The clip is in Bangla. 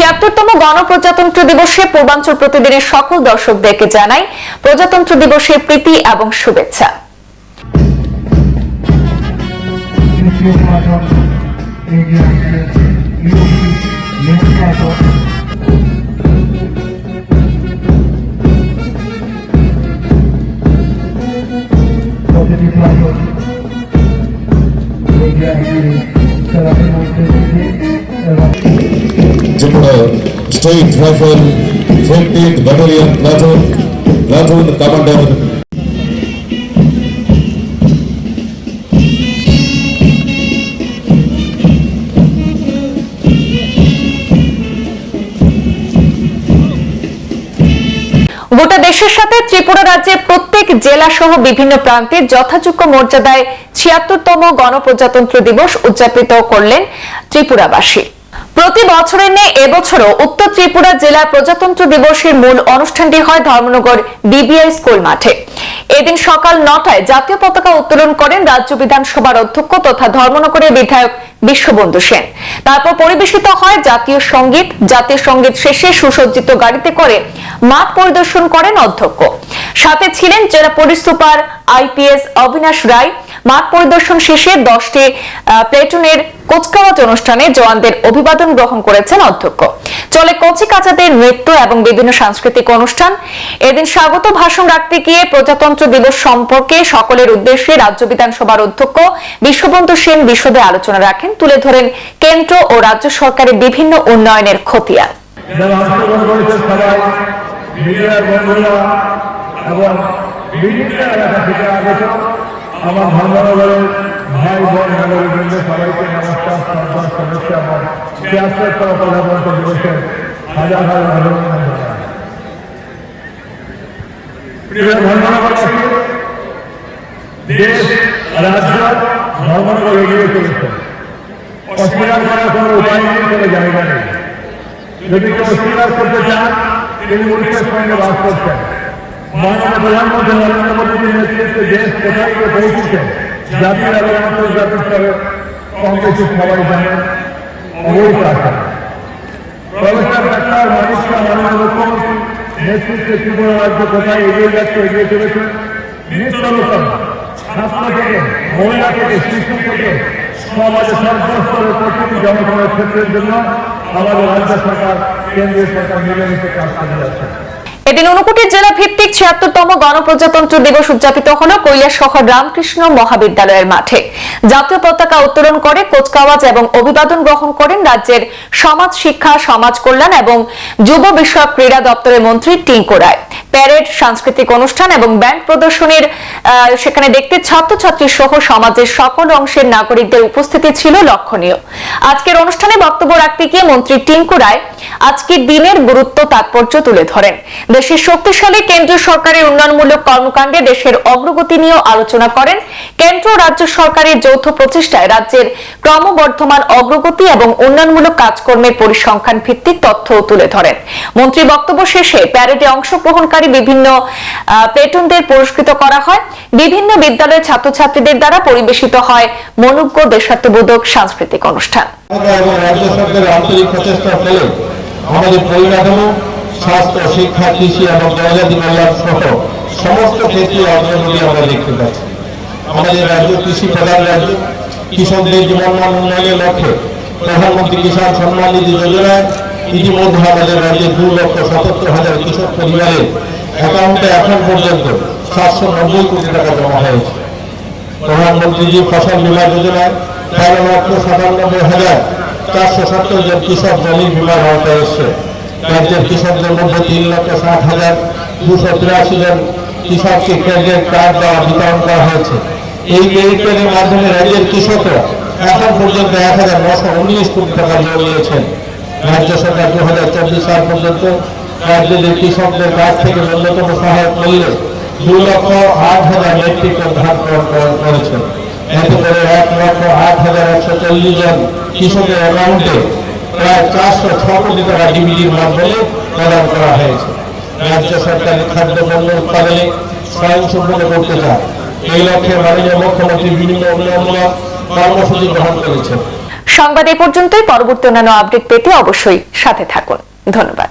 ছিয়াত্তরতম গণপ্রজাতন্ত্র দিবসে পূর্বাঞ্চল প্রতিদিনের সকল দর্শকদেরকে জানাই প্রজাতন্ত্র দিবসের প্রীতি এবং শুভেচ্ছা। এগিয়ে state rifle fourteenth battalion platoon platoon commander. গোটা দেশের সাথে ত্রিপুরা রাজ্যের প্রত্যেক জেলা সহ বিভিন্ন প্রান্তে যথাযোগ্য মর্যাদায় ছিয়াত্তরতম গণপ্রজাতন্ত্র দিবস উদযাপিত করলেন ত্রিপুরাবাসী। প্রতি বছরের ন্যায় এবছরও উত্তর ত্রিপুরা জেলা প্রজাতন্ত্র দিবসের মূল অনুষ্ঠানটি হয় ধর্মনগর বিবিআই স্কুল মাঠে। এদিন সকাল নটায় জাতীয় পতাকা উত্তোলন করেন রাজ্য বিধানসভার অধ্যক্ষ তথা ধর্মনগরের বিধায়ক বিশ্ববন্ধু সেন। তারপর পরিবেশিত হয় জাতীয় সংগীত জাতীয় সংগীত শেষে সুসজ্জিত গাড়িতে করে মাঠ পরিদর্শন করেন অধ্যক্ষ। সাথে ছিলেন জেলা police super IPS Abinash Roy মাঠ পরিদর্শন শেষে দশটি প্লেটুনের কোচকাওয়াজ অনুষ্ঠানে জওয়ানদের অভিবাদন গ্রহণ করেছেন অধ্যক্ষ। চলে কচি কাচাদের নৃত্য এবং বিভিন্ন সাংস্কৃতিক অনুষ্ঠান। এদিন স্বাগত ভাষণ রাখতে গিয়ে প্রজাতন্ত্র দিবস সম্পর্কে সকলের উদ্দেশ্যে রাজ্য বিধানসভার অধ্যক্ষ বিশ্ববন্ধু সেন বিশদে আলোচনা রাখেন। তুলে ধরেন কেন্দ্র ও রাজ্য সরকারের বিভিন্ন উন্নয়নের খতিয়ান। এবং বিভিন্ন এলাকা থেকে আমার ধর্মনগরের ভাই বোন নগরবৃন্দ সবাইকে নমস্কার শ্রদ্ধা শুভেচ্ছা এবং ছিয়াত্তর প্রধানমন্ত্রী দিবসের হাজার হাজার অভিনন্দন। প্রিয় ধর্মনগরবাসী, দেশ, রাজ্য ধর্মনগর এগিয়ে চলেছে। অস্বীকার করার কোনো উপায় নেই, কোনো জায়গা যদি কেউ অস্বীকার করতে চান, তিনি উড়িষ্যার সঙ্গে বাস করছেন। মাননীয় প্রধানমন্ত্রী নরেন্দ্র মোদীর নেতৃত্বে দেশ কোথায় গিয়ে পৌঁছেছে জাতীয় এবং আন্তর্জাতিক স্তরে কম বেশি সবাই জানেন অবৈধ আছে প্রফেসর ডাক্তার মানিক মাননীয় মুখ্যমন্ত্রী নেতৃত্বে ত্রিপুরা রাজ্য কোথায় এগিয়ে যাচ্ছে এগিয়ে চলেছে নিঃসন্দেহ ছাত্র থেকে মহিলা থেকে শিশু থেকে সমাজের সর্বস্তরের প্রতিটি জনগণের ক্ষেত্রের জন্য আমাদের রাজ্য সরকার কেন্দ্রীয় সরকার মিলেমিশে কাজ করে যাচ্ছে এদিন ঊনকোটি জেলা ভিত্তিক ছিয়াত্তরতম গণপ্রজাতন্ত্র দিবস উদযাপিত হল কৈলাসহর রামকৃষ্ণ মহাবিদ্যালয়ের মাঠে। জাতীয় পতাকা উত্তোলন করে কোচকাওয়াজ এবং অভিবাদন গ্রহণ করেন রাজ্যের সমাজ শিক্ষা, সমাজ কল্যাণ এবং যুব বিষয়ক ক্রীড়া দপ্তরের মন্ত্রী টিঙ্কু রায়। প্যারেড, সাংস্কৃতিক অনুষ্ঠান এবং ব্যান্ড প্রদর্শনীর সেখানে দেখতে ছাত্রছাত্রী সহ সমাজের সকল অংশের নাগরিকদের উপস্থিতি ছিল লক্ষণীয়। আজকের অনুষ্ঠানে বক্তব্য রাখতে গিয়ে মন্ত্রী টিঙ্কু রায় আজকের দিনের গুরুত্ব তাৎপর্য তুলে ধরেন। দেশের শক্তিশালী কেন্দ্রীয় সরকারের উন্নয়নমূলক কর্মকাণ্ডে দেশের অগ্রগতি নিয়েও আলোচনা করেন। কেন্দ্র রাজ্য সরকারের যৌথ প্রচেষ্টায় রাজ্যের ক্রমবর্ধমান অগ্রগতি এবং উন্নয়নমূলক কাজকর্মের পরিসংখ্যান ভিত্তিক তথ্যও তুলে ধরেন। মন্ত্রী বক্তব্য শেষে প্যারেডে অংশগ্রহণকারী বিভিন্ন আহ, প্লেটুনদের পুরস্কৃত করা হয়। বিভিন্ন বিদ্যালয়ের ছাত্রছাত্রীদের দ্বারা পরিবেশিত হয় মনোজ্ঞ দেশাত্মবোধক সাংস্কৃতিক অনুষ্ঠান। আমাদের পরিকাঠামো স্বাস্থ্য শিক্ষা কৃষি এবং জনজাতি কল্যাণ সহ সমস্ত ক্ষেত্রে অগ্রগতি আমরা দেখতে পাচ্ছি। আমাদের রাজ্য কৃষি প্রধান রাজ্য কৃষকদের জীবনমান উন্নয়নের লক্ষ্যে প্রধানমন্ত্রী কিষাণ সম্মান নিধি যোজনায় ইতিমধ্যে আমাদের রাজ্যে দু লক্ষ সাতাত্তর হাজার কৃষক পরিবারের অ্যাকাউন্টে এখন পর্যন্ত সাতশো নব্বই কোটি টাকা জমা হয়েছে। প্রধানমন্ত্রীজি ফসল বীমা যোজনায় তেরো লক্ষ সাতানব্বই হাজার চারশো সত্তর জন কৃষক জমি বীমার আওতায় এসছে। রাজ্যের কৃষকদের মধ্যে তিন লক্ষ ষাট হাজার দুশো তিরাশি জন কৃষককে ক্রেডিট কার্ড দেওয়া বিতরণ করা হয়েছে। এই ক্রেডিট কার্ডের মাধ্যমে রাজ্যের কৃষকরা এখন পর্যন্ত এক হাজার নশো উনিশ কোটি টাকা লোন নিয়েছেন রাজ্য সরকার দু হাজার চব্বিশ সাল পর্যন্ত রাজ্যের কৃষকদের কাছ থেকে ন্যূনতম সহায়ক মূল্যে দু লক্ষ আট হাজার মেট্রিক টন ধান করেছেন। এতে করে এক লক্ষ আট হাজার একশো চল্লিশ জন কৃষকের অ্যাকাউন্টে প্রায় চারশো ছ কোটি টাকা ডিবিটির মাধ্যমে প্রদান করা হয়েছে। রাজ্য সরকারের খাদ্যপণ্য উৎপাদনে স্বয়ংসম্পূর্ণ করতে চায়। এই লক্ষ্যে মাননীয় মুখ্যমন্ত্রী বিভিন্ন উন্নয়নমূলক কর্মসূচি গ্রহণ করেছেন। সংবাদ এ পর্যন্তই। পরবর্তী অন্যান্য আপডেট পেতে অবশ্যই সাথে থাকুন। ধন্যবাদ।